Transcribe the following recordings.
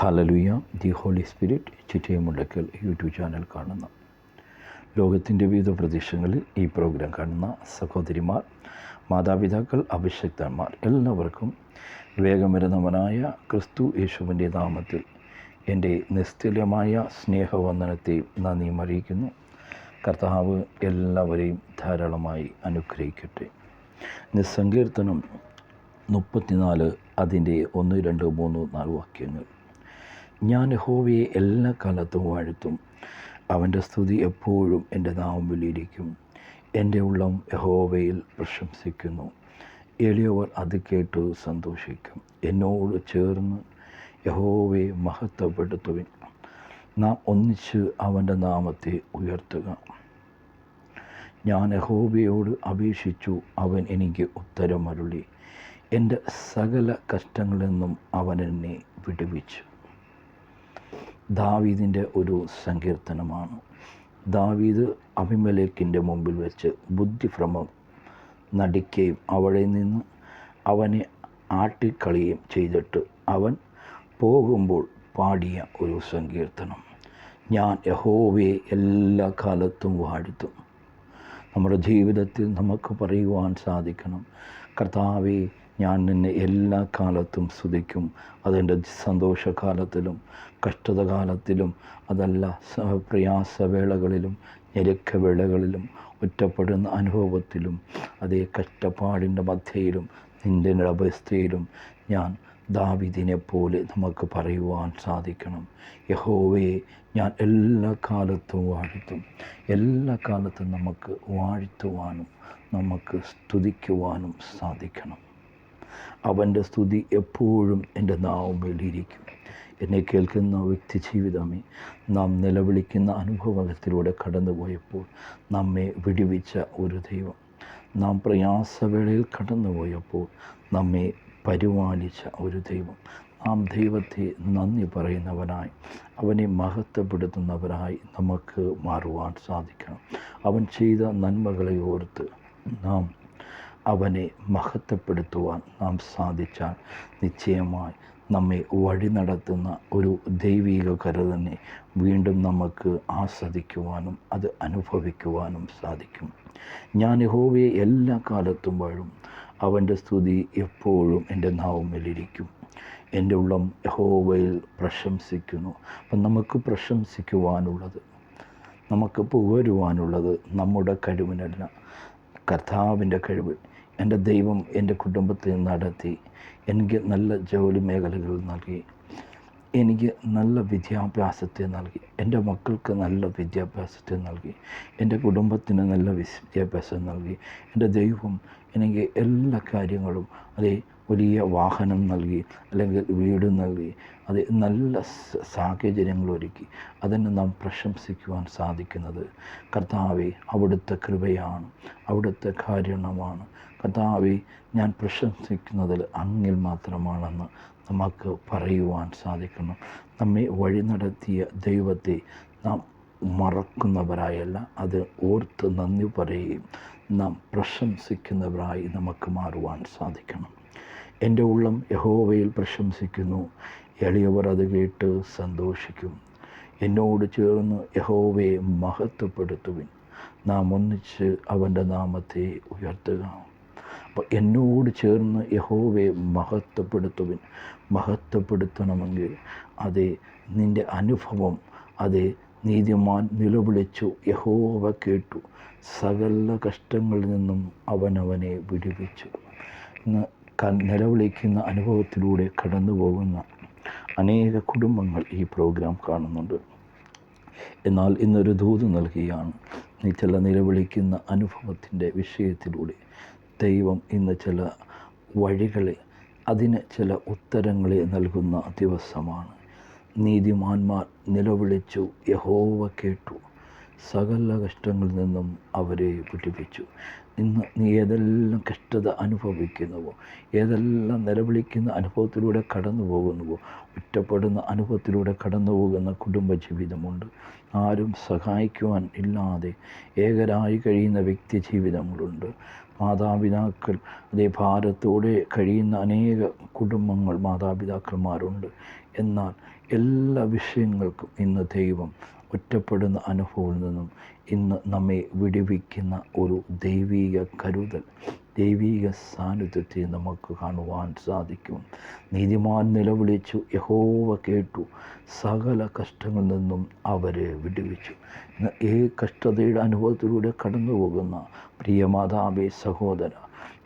Hallelujah the holy spirit Chittayamundakkal YouTube channel കാണുന്ന. ലോകത്തിന്റെ വിവിധ പ്രദേശങ്ങളിൽ ഈ പ്രോഗ്രാം കാണുന്ന സഹോദരിമാർ മാതാപിതാക്കൾ അഭിഷക്തന്മാർ എല്ലാവർക്കും വേഗം വരുന്നവനായ ക്രിസ്തു യേശുവിന്റെ നാമത്തിൽ എന്റെ നിസ്തുല്യമായ സ്നേഹവന്ദനത്തെ നന്ദിയും അറിയിക്കുന്നു. കർത്താവ് എല്ലാവരെയും ധാരാളമായി അനുഗ്രഹിക്കട്ടെ. നിസ്സങ്കീർത്തനം മുപ്പത്തിനാല് അതിന്റെ ഒന്ന് രണ്ട് മൂന്ന് നാല് വാക്യങ്ങൾ. ഞാൻ യഹോവയെ എല്ലാ കാലത്തും വാഴ്ത്തും. അവന്റെ സ്തുതി എപ്പോഴും എന്റെ നാവിലിരിക്കും എന്റെ ഉള്ളം യഹോവയിൽ പ്രശംസിക്കുന്നു. എളിയവർ അത് കേട്ട് സന്തോഷിക്കും. എന്നോട് ചേർന്ന് യഹോവയെ മഹത്വപ്പെടുത്തുവിൻ. നാം ഒന്നിച്ച് അവന്റെ നാമത്തെ ഉയർത്തുക. ഞാൻ യഹോബയോട് അപേക്ഷിച്ചു അവൻ എനിക്ക് ഉത്തരം അരുളി എന്റെ സകല കഷ്ടങ്ങളിൽ നിന്നും അവൻ എന്നെ വിടുവിച്ചു. ദാവീദിന്റെ ഒരു സങ്കീർത്തനമാണ്. ദാവീദ് അഭിമലേക്കിന്റെ മുമ്പിൽ വെച്ച് ബുദ്ധിഭ്രമം നടിക്കുകയും അവിടെ നിന്ന് അവനെ ആട്ടിക്കളിയും ചെയ്തിട്ട് അവൻ പോകുമ്പോൾ പാടിയ ഒരു സങ്കീർത്തനം. ഞാൻ യഹോവയെ എല്ലാ കാലത്തും വാഴ്ത്തും. നമ്മുടെ ജീവിതത്തിൽ നമുക്ക് പറയുവാൻ സാധിക്കണം. കർത്താവെ ഞാൻ നിന്നെ എല്ലാ കാലത്തും സ്തുതിക്കും. അതെന്റെ സന്തോഷകാലത്തിലും കഷ്ടതകാലത്തിലും അതല്ല പ്രയാസവേളകളിലും ഞെരുക്കവേളകളിലും ഒറ്റപ്പെടുന്ന അനുഭവത്തിലും അതേ കഷ്ടപ്പാടിന്റെ മധ്യയിലും നിന്റെ അവസ്ഥയിലും ഞാൻ ദാവിദിനെ പോലെ നമുക്ക് പറയുവാൻ സാധിക്കണം. യഹോവയെ ഞാൻ എല്ലാ കാലത്തും വാഴ്ത്തും. എല്ലാ കാലത്തും നമുക്ക് വാഴ്ത്തുവാനും നമുക്ക് സ്തുതിക്കുവാനും സാധിക്കണം. അവന്റെ സ്തുതി എപ്പോഴും എന്റെ നാവുമേലിരിക്കും എന്നെ കേൾക്കുന്ന വ്യക്തി ജീവിതമേ നാം നിലവിളിക്കുന്ന അനുഭവത്തിലൂടെ കടന്നുപോയപ്പോൾ നമ്മെ വിടുവിച്ച ഒരു ദൈവം. നാം പ്രയാസവേളയിൽ കടന്നുപോയപ്പോൾ നമ്മെ പരിപാലിച്ച ഒരു ദൈവം. നാം ദൈവത്തെ നന്ദി പറയുന്നവനായി അവനെ മഹത്വപ്പെടുത്തുന്നവരായി നമുക്ക് മാറുവാൻ സാധിക്കണം. അവൻ ചെയ്ത നന്മകളെ ഓർത്ത് നാം അവനെ മഹത്വപ്പെടുത്തുവാൻ നാം സാധിച്ചാൽ നിശ്ചയമായി നമ്മെ വഴി നടത്തുന്ന ഒരു ദൈവിക കര തന്നെ വീണ്ടും നമുക്ക് ആസ്വദിക്കുവാനും അത് അനുഭവിക്കുവാനും സാധിക്കും. ഞാൻ യഹോവയെ എല്ലാ കാലത്തും വാഴും. അവന്റെ സ്തുതി എപ്പോഴും എന്റെ നാവുമേലിരിക്കും എന്റെ ഉള്ളം യഹോവയിൽ പ്രശംസിക്കുന്നു. അപ്പം നമുക്ക് പ്രശംസിക്കുവാനുള്ളത് നമുക്ക് പുകരുവാനുള്ളത് നമ്മുടെ കഴിവിനല്ല. കർത്താവിന്റെ കഴിവ് എന്റെ ദൈവം എന്റെ കുടുംബത്തെ നടത്തി എനിക്ക് നല്ല ജോലി മേഖലകൾ നൽകി. എനിക്ക് നല്ല വിദ്യാഭ്യാസത്തെ നൽകി. എന്റെ മക്കൾക്ക് നല്ല വിദ്യാഭ്യാസത്തെ നൽകി. എന്റെ കുടുംബത്തിന് നല്ല വിദ്യാഭ്യാസം നൽകി. എന്റെ ദൈവം എനിക്ക് എല്ലാ കാര്യങ്ങളും അതേ വലിയ വാഹനം നൽകി അല്ലെങ്കിൽ വീട് നൽകി അത് നല്ല സാഹചര്യങ്ങൾ ഒരുക്കി. അതിന് നാം പ്രശംസിക്കുവാൻ സാധിക്കുന്നത് കർത്താവെ അവിടുത്തെ കൃപയാണ് അവിടുത്തെ കാരണമാണ് കർത്താവെ ഞാൻ പ്രശംസിക്കുന്നതിൽ അങ്ങിൽ മാത്രമാണെന്ന് നമുക്ക് പറയുവാൻ സാധിക്കണം നമ്മെ വഴി നടത്തിയ ദൈവത്തെ നാം മറക്കുന്നവരായല്ല അത് ഓർത്ത് നന്ദി പറയുകയും നാം പ്രശംസിക്കുന്നവരായി നമുക്ക് മാറുവാൻ സാധിക്കണം. എന്റെ ഉള്ളം യഹോവയിൽ പ്രശംസിക്കുന്നു. എളിയവർ അത് കേട്ട് സന്തോഷിക്കും. എന്നോട് ചേർന്ന് യഹോവയെ മഹത്വപ്പെടുത്തുവിൻ. നാം ഒന്നിച്ച് അവന്റെ നാമത്തെ ഉയർത്തുക. അപ്പോൾ എന്നോട് ചേർന്ന് യഹോവയെ മഹത്വപ്പെടുത്തുവിൻ. മഹത്വപ്പെടുത്തണമെങ്കിൽ അത് നിന്റെ അനുഭവം അത് നീതിമാൻ നിലവിളിച്ചു. യഹോവ കേട്ടു. സകല കഷ്ടങ്ങളിൽ നിന്നും അവനവനെ വിടുവിച്ചു. ഇന്ന് നിലവിളിക്കുന്ന അനുഭവത്തിലൂടെ കടന്നു പോകുന്ന അനേക കുടുംബങ്ങൾ ഈ പ്രോഗ്രാം കാണുന്നുണ്ട്. എന്നാൽ ഇന്നൊരു ദൂത് നൽകുകയാണ് നീ ചില നിലവിളിക്കുന്ന അനുഭവത്തിന്റെ വിഷയത്തിലൂടെ. ദൈവം ഇന്ന് ചില വഴികളെ അതിന് ചില ഉത്തരങ്ങളെ നൽകുന്ന ദിവസമാണ്. നീതിമാന്മാർ നിലവിളിച്ചു യഹോവ കേട്ടു. സകല കഷ്ടങ്ങളിൽ നിന്നും അവരെ വിടിപ്പിച്ചു ഇന്ന് നീ ഏതെല്ലാം കഷ്ടത അനുഭവിക്കുന്നുവോ ഏതെല്ലാം നിലവിളിക്കുന്ന അനുഭവത്തിലൂടെ കടന്നു പോകുന്നുവോ ഒറ്റപ്പെടുന്ന അനുഭവത്തിലൂടെ കടന്നു പോകുന്ന കുടുംബജീവിതമുണ്ട്. ആരും സഹായിക്കുവാൻ ഇല്ലാതെ ഏകരായി കഴിയുന്ന വ്യക്തി ജീവിതങ്ങളുണ്ട് മാതാപിതാക്കൾ. അതേ ഭാരത്തോടെ കഴിയുന്ന അനേക കുടുംബങ്ങൾ മാതാപിതാക്കന്മാരുണ്ട്. എന്നാൽ എല്ലാ വിഷയങ്ങൾക്കും ഇന്ന് ദൈവം ഒറ്റപ്പെടുന്ന അനുഭവത്തിൽ നിന്നും ഇന്ന് നമ്മെ വിടുവിക്കുന്ന ഒരു ദൈവീക കരുതൽ. ദൈവീക സാന്നിധ്യത്തെ നമുക്ക് കാണുവാൻ സാധിക്കും. നീതിമാൻ നിലവിളിച്ചു. യഹോവ കേട്ടു. സകല കഷ്ടങ്ങളിൽ നിന്നും അവരെ വിടുവിച്ചു. ഈ കഷ്ടതയുടെ അനുഭവത്തിലൂടെ കടന്നു പോകുന്ന പ്രിയ മാതാവേ സഹോദര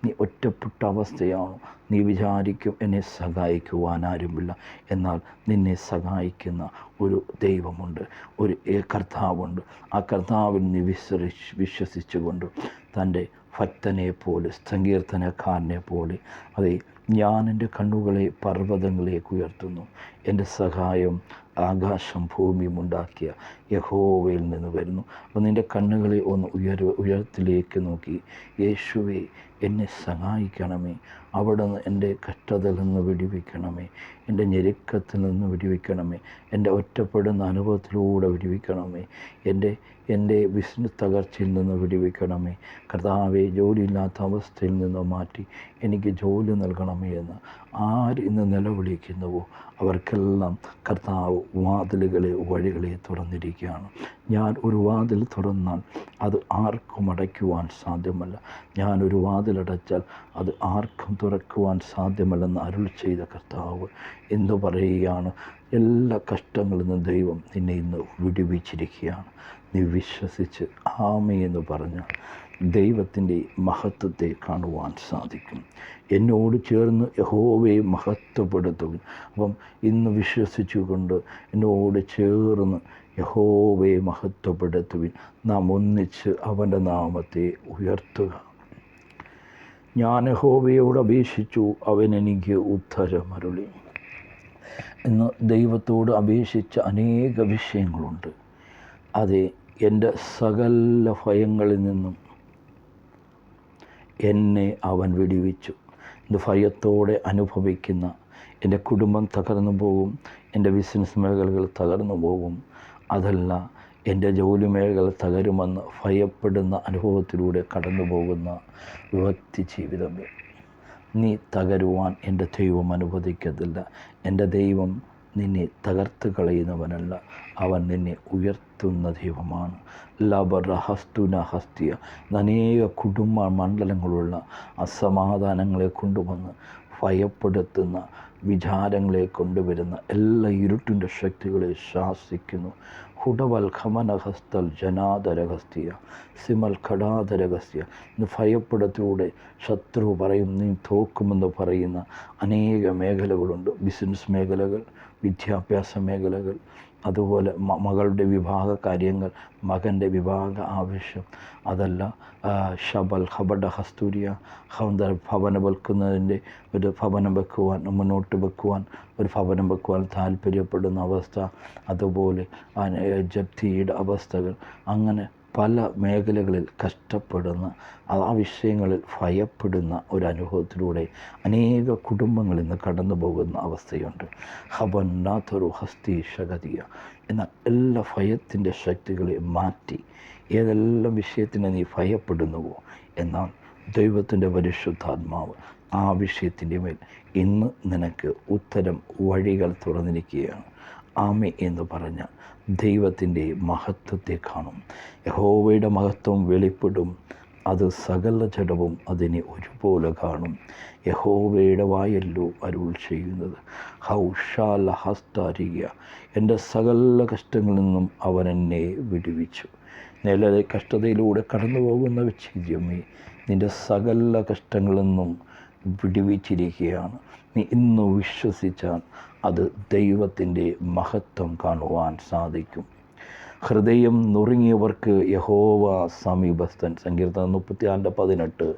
നീ ഒറ്റപ്പെട്ട അവസ്ഥയാണോ? നീ വിചാരിക്കും എന്നെ സഹായിക്കുവാൻ ആരുമില്ല. എന്നാൽ നിന്നെ സഹായിക്കുന്ന ഒരു ദൈവമുണ്ട്. ഒരു കർത്താവുണ്ട്. ആ കർത്താവിൽ നീ വിശ്വസിച്ച് വിശ്വസിച്ചുകൊണ്ട് തന്റെ ഭക്തനെ പോലെ സങ്കീർത്തനക്കാരനെ പോലെ. അതെ ഞാൻ എന്റെ കണ്ണുകളെ പർവതങ്ങളിലേക്ക് ഉയർത്തുന്നു. എന്റെ സഹായം ആകാശം ഭൂമിയും ഉണ്ടാക്കിയ യഹോവയിൽ നിന്ന് വരുന്നു. അപ്പോൾ നിന്റെ കണ്ണുകളെ ഒന്ന് ഉയർ ഉയരത്തിലേക്ക് നോക്കി. യേശുവെ എന്നെ സഹായിക്കണമേ. അവിടെ നിന്ന് എന്റെ കഷ്ടതയിൽ നിന്ന് വിടിവിക്കണമേ. എന്റെ ഞെരുക്കത്തിൽ നിന്ന് വിടിവിക്കണമേ. എന്റെ ഒറ്റപ്പെടുന്ന അനുഭവത്തിലൂടെ വിടിവിക്കണമേ. എന്റെ എന്റെ ബിസിനസ് തകർച്ചയിൽ നിന്ന് വിടിവിക്കണമേ. കർത്താവെ ജോലിയില്ലാത്ത അവസ്ഥയിൽ നിന്ന് മാറ്റി എനിക്ക് ജോലി നൽകണമേ എന്ന് ആര് ഇന്ന് നിലവിളിക്കുന്നുവോ? അവർക്കെല്ലാം കർത്താവ് വാതിലുകളെ വഴികളെ തുറന്നിരിക്കുകയാണ്. ഞാൻ ഒരു വാതിൽ തുറന്നാൽ അത് ആർക്കും അടയ്ക്കുവാൻ സാധ്യമല്ല. ഞാൻ ഒരു വാതിലടച്ചാൽ അത് ആർക്കും തുറക്കുവാൻ സാധ്യമല്ലെന്ന് അരുൾ ചെയ്ത കർത്താവ് എന്ന് പറയുകയാണ് എല്ലാ കഷ്ടങ്ങളിൽ നിന്നും ദൈവം നിന്നെ ഇന്ന് വിടുവിച്ചിരിക്കുകയാണ്. നീ വിശ്വസിച്ച് ആമയെന്ന് പറഞ്ഞാൽ ദൈവത്തിന്റെ മഹത്വത്തെ കാണുവാൻ സാധിക്കും. എന്നോട് ചേർന്ന് യഹോവയെ മഹത്വപ്പെടുത്തുക. അപ്പം ഇന്ന് വിശ്വസിച്ചുകൊണ്ട് എന്നോട് ചേർന്ന് യഹോവയെ മഹത്വപ്പെടുത്തുവിൻ. നാം ഒന്നിച്ച് അവന്റെ നാമത്തെ ഉയർത്തുക. ഞാൻ യഹോവയോട് അപേക്ഷിച്ചു അവൻ എനിക്ക് ഉത്തരമരുളി. എന്ന് ദൈവത്തോട് അപേക്ഷിച്ച അനേക വിഷയങ്ങളുണ്ട്. അതെ എന്റെ സകല ഭയങ്ങളിൽ നിന്നും എന്നെ അവൻ വെടിവെച്ചു. ഇത് ഭയത്തോടെ അനുഭവിക്കുന്ന എന്റെ കുടുംബം തകർന്നു പോകും. എന്റെ ബിസിനസ് മേഖലകൾ തകർന്നു പോകും. അതല്ല എന്റെ ജോലി മേഖല തകരുമെന്ന് ഭയപ്പെടുന്ന അനുഭവത്തിലൂടെ കടന്നു പോകുന്ന വ്യക്തി ജീവിതമേ. നീ തകരുവാൻ എന്റെ ദൈവം അനുവദിക്കത്തില്ല. എന്റെ ദൈവം നിന്നെ തകർത്ത് കളയുന്നവനല്ല. അവൻ നിന്നെ ഉയർത്തുന്ന ദൈവമാണ്. ലബറ ഹസ്തുന ഹസ്തിയ. അനേക കുടുംബ മണ്ഡലങ്ങളുള്ള അസമാധാനങ്ങളെ കൊണ്ടുവന്ന് ഭയപ്പെടുത്തുന്ന വിചാരങ്ങളെ കൊണ്ടുവരുന്ന എല്ലാ ഇരുട്ടിന്റെ ശക്തികളെ ശാസിക്കുന്നു. ഹുഡവൽ ഖമനഹസ്തൽ സിമൽ ഘടാദരഹസ്യ ഇന്ന് ഭയപ്പെടത്തിലൂടെ ശത്രു പറയും നീ തോക്കുമെന്ന് പറയുന്ന അനേക മേഖലകളുണ്ട്. ബിസിനസ് മേഖലകൾ വിദ്യാഭ്യാസ മേഖലകൾ അതുപോലെ മകളുടെ വിവാഹ കാര്യങ്ങൾ മകന്റെ വിവാഹ ആവശ്യം അതല്ല ഷബൽ ഹബഡ ഹസ്തൂരിയ ഹന്ത ഭവനം വെക്കുന്നതിന്റെ ഒരു ഭവനം വെക്കുവാൻ മുന്നോട്ട് വെക്കുവാൻ ഒരു ഭവനം വെക്കുവാൻ താല്പര്യപ്പെടുന്ന അവസ്ഥ അതുപോലെ ജപ്തിയുടെ അവസ്ഥകൾ അങ്ങനെ പല മേഖലകളിൽ കഷ്ടപ്പെടുന്ന ആ വിഷയങ്ങളിൽ ഭയപ്പെടുന്ന ഒരു അനുഭവത്തിലൂടെ അനേക കുടുംബങ്ങൾ ഇന്ന് കടന്നു പോകുന്ന അവസ്ഥയുണ്ട്. ഹബന്നാത്തൊരു ഹസ്തി ശഗതിയ. എന്ന എല്ലാ ഭയത്തിന്റെ ശക്തികളെ മാറ്റി ഏതെല്ലാം വിഷയത്തിനെ നീ ഭയപ്പെടുന്നുവോ എന്നാൽ ദൈവത്തിന്റെ പരിശുദ്ധാത്മാവ് ആ വിഷയത്തിന്റെ മേൽ ഇന്ന് നിനക്ക് ഉത്തരം വഴികൾ തുറന്നിരിക്കുകയാണ്. ആമെ എന്ന് പറഞ്ഞ ദൈവത്തിന്റെ മഹത്വത്തെ കാണും. യഹോവയുടെ മഹത്വം വെളിപ്പെടും. അത് സകല ജഡവും അതിനെ ഒരുപോലെ കാണും. യഹോവയുടെ വായല്ലോ അരുൾ ചെയ്യുന്നത്. ഹൗഷാല ഹസ്താരിക എന്റെ സകല കഷ്ടങ്ങളിൽ നിന്നും അവൻ എന്നെ വിടുവിച്ചു. നിലവിലെ കഷ്ടതയിലൂടെ കടന്നു പോകുന്ന വിച്ഛേദ്യമേ നിന്റെ സകല കഷ്ടങ്ങളിൽ നിന്നും വിടുവിച്ചിരിക്കുകയാണ്. നീ ഇന്ന് വിശ്വസിച്ചാൽ അത് ദൈവത്തിന്റെ മഹത്വം കാണുവാൻ സാധിക്കും. ഹൃദയം നുറുങ്ങിയവർക്ക് യഹോവ സമീപസ്ഥൻ. സങ്കീർത്തനം മുപ്പത്തിനാലിന്റെ പതിനെട്ട്.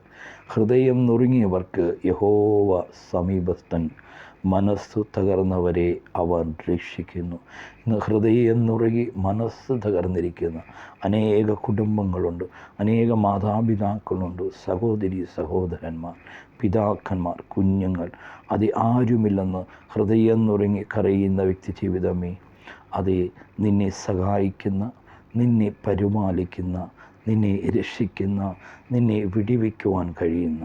ഹൃദയം നുറുങ്ങിയവർക്ക് യഹോവ സമീപസ്ഥൻ. മനസ്സ് തകർന്നവരെ അവൻ രക്ഷിക്കുന്നു. ഇന്ന് ഹൃദയം നുറുകി മനസ്സ് തകർന്നിരിക്കുന്ന. അനേക കുടുംബങ്ങളുണ്ട്. അനേക മാതാപിതാക്കളുണ്ട്. സഹോദരി സഹോദരന്മാർ പിതാക്കന്മാർ കുഞ്ഞുങ്ങൾ. അത് ആരുമില്ലെന്ന് ഹൃദയം നുറുങ്ങി കരയുന്ന വ്യക്തി ജീവിതമേ അത് നിന്നെ സഹായിക്കുന്ന നിന്നെ പരിപാലിക്കുന്ന നിന്നെ രക്ഷിക്കുന്ന നിന്നെ വിടിവെക്കുവാൻ കഴിയുന്ന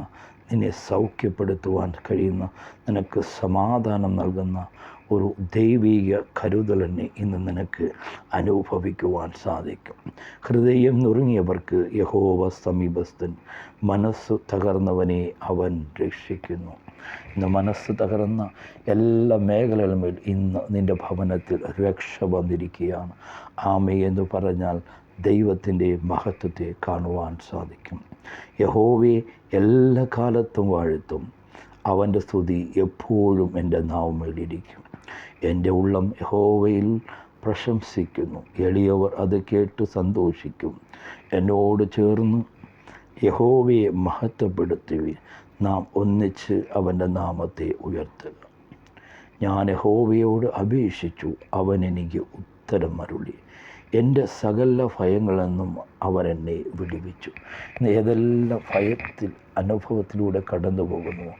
നിന്നെ സൗഖ്യപ്പെടുത്തുവാൻ കഴിയുന്ന നിനക്ക് സമാധാനം നൽകുന്ന ഒരു ദൈവീക കരുതൽ തന്നെ ഇന്ന് നിനക്ക് അനുഭവിക്കുവാൻ സാധിക്കും. ഹൃദയം നുറുങ്ങിയവർക്ക് യഹോവ സമീപസ്ഥൻ മനസ്സ് തകർന്നവനെ അവൻ രക്ഷിക്കുന്നു. ഇന്ന് മനസ്സ് തകർന്ന എല്ലാ മേഖലകളുമേൽ ഇന്ന് നിന്റെ ഭവനത്തിൽ രക്ഷ വന്നിരിക്കുകയാണ്. ആമയെന്ന് പറഞ്ഞാൽ ദൈവത്തിന്റെ മഹത്വത്തെ കാണുവാൻ സാധിക്കും. യഹോവെ എല്ലാ കാലത്തും വാഴ്ത്തും. അവന്റെ സ്തുതി എപ്പോഴും എന്റെ നാവുമേലിരിക്കും എന്റെ ഉള്ളം യഹോവയിൽ പ്രശംസിക്കുന്നു. എളിയവർ അത് കേട്ട് സന്തോഷിക്കും. എന്നോട് ചേർന്ന് യഹോവയെ മഹത്വപ്പെടുത്തുവിൻ. നാം ഒന്നിച്ച് അവന്റെ നാമത്തെ ഉയർത്തുക ഞാൻ യഹോവയോട് അപേക്ഷിച്ചു. അവൻ എനിക്ക് ഉത്തരം അരുളി എന്റെ സകല ഭയങ്ങളെന്നും അവൻ എന്നെ വിടുവിച്ചു. ഇന്ന് ഏതെല്ലാം ഭയത്തിൽ അനുഭവത്തിലൂടെ കടന്നു പോകുന്നു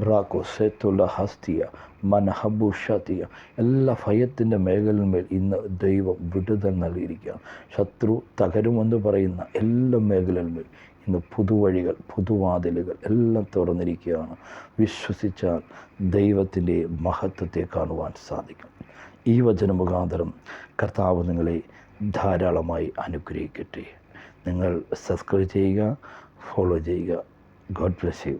റാക്കോ സെത്തുള്ള ഹസ്തിയ മനഹബുഷത്തിയ എല്ലാ ഭയത്തിന്റെ മേഖലമേൽ ഇന്ന് ദൈവം വിടുതൽ നൽകിയിരിക്കുകയാണ്. ശത്രു തകരുമെന്ന് പറയുന്ന എല്ലാ മേഖലകളിൽ ഇന്ന് പുതുവഴികൾ പുതുവാതിലുകൾ എല്ലാം തുറന്നിരിക്കുകയാണ്. വിശ്വസിച്ചാൽ ദൈവത്തിന്റെ മഹത്വത്തെ കാണുവാൻ സാധിക്കും. ഈ വചന മുഖാന്തരം കർത്താവ് നിങ്ങളെ ധാരാളമായി അനുഗ്രഹിക്കട്ടെ. നിങ്ങൾ സബ്സ്ക്രൈബ് ചെയ്യുക ഫോളോ ചെയ്യുക. God bless you